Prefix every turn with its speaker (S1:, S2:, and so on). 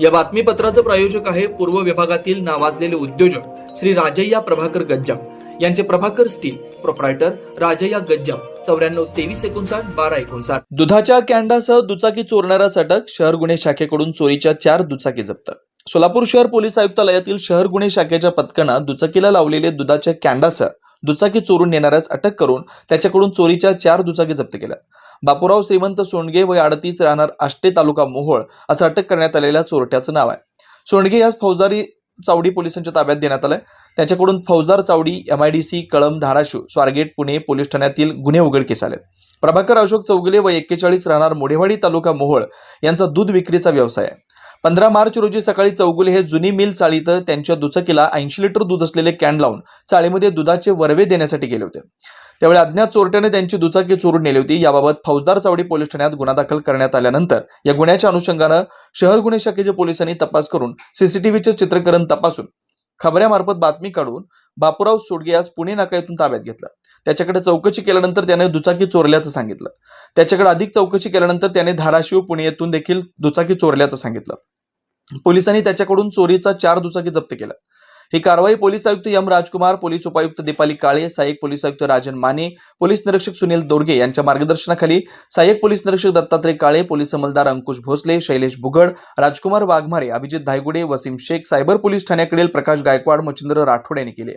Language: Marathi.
S1: या बातमीपत्राचं प्रायोजक आहे पूर्व विभागातील नावाजलेले उद्योजक श्री राजय्या प्रभाकर गज्जाम. यांचे प्रभाकर स्टील प्रोप्रायटर राजय्या गज्जाम. चौऱ्याण्णव तेवीस एकोणसाठ बारा एकोणसाठ. दुधाच्या कॅन्डासह दुचाकी चोरणारा अटक शहर गुन्हे शाखेकडून चोरीच्या चार दुचाकी जप्त. सोलापूर शहर पोलीस आयुक्तालयातील शहर गुन्हे शाखेच्या पथकानं दुचाकीला लावलेले दुधाच्या कॅन्डासह दुचाकी चोरून नेणाऱ्यास अटक करून त्याच्याकडून चोरीच्या चार दुचाकी जप्त केल्या बापूराव श्रीमंत सोंडगे व अडतीस राहणार आष्टे तालुका मोहोळ असं अटक करण्यात आलेल्या चोरट्याचं नाव आहे. सोंडगे यास फौजदारी चावडी पोलिसांच्या ताब्यात देण्यात आलंय. त्याच्याकडून फौजदार चावडी M I D C Kalamb Dharashiv Swargate Pune police ठाण्यातील गुन्हे उघडकीस आले प्रभाकर अशोक चौगुले व एक्केचाळीस राहणार मोढेवाडी तालुका मोहोळ यांचा दूध विक्रीचा व्यवसाय आहे. पंधरा मार्च रोजी सकाळी चौगुले हे जुनी मिल चाळीत त्यांच्या दुचाकीला ऐंशी लिटर दूध असलेले कॅन लावून चाळीमध्ये दुधाचे वरवे देण्यासाठी गेले होते. त्यावेळी अज्ञात चोरट्याने त्यांची दुचाकी चोरून नेली होती. याबाबत फौजदार चावडी पोलीस ठाण्यात गुन्हा दाखल करण्यात आल्यानंतर या गुन्ह्याच्या अनुषंगानं शहर गुन्हे शाखेच्या पोलिसांनी तपास करून सीसीटीव्हीचे चित्रीकरण तपासून खबऱ्यामार्फत बातमी काढून बापूराव सोडगे यास पुणे नाका ताब्यात घेतला. त्याच्याकडे चौकशी केल्यानंतर त्याने दुचाकी चोरल्याचं सांगितलं. त्याच्याकडे अधिक चौकशी केल्यानंतर त्याने धाराशिव पुणे येथून देखील दुचाकी चोरल्याचं सांगितलं. पोलिसांनी त्याच्याकडून चोरीचा चार दुचाकी जप्त केल्या. ही कारवाई पोलीस आयुक्त एम राजकुमार पोलीस उपायुक्त दीपाली काळे सहाय्यक पोलीस आयुक्त राजन माने पोलीस निरीक्षक सुनील दोरगे यांच्या मार्गदर्शनाखाली सहाय्यक पोलीस निरीक्षक दत्तात्रय काळे पोलीस अंमलदार अंकुश भोसले शैलेश बुगड राजकुमार वाघमारे अभिजित धायगुडे वसीम शेख सायबर पोलीस ठाण्याकडील प्रकाश गायकवाड मच्छिंद्र राठोड यांनी केले.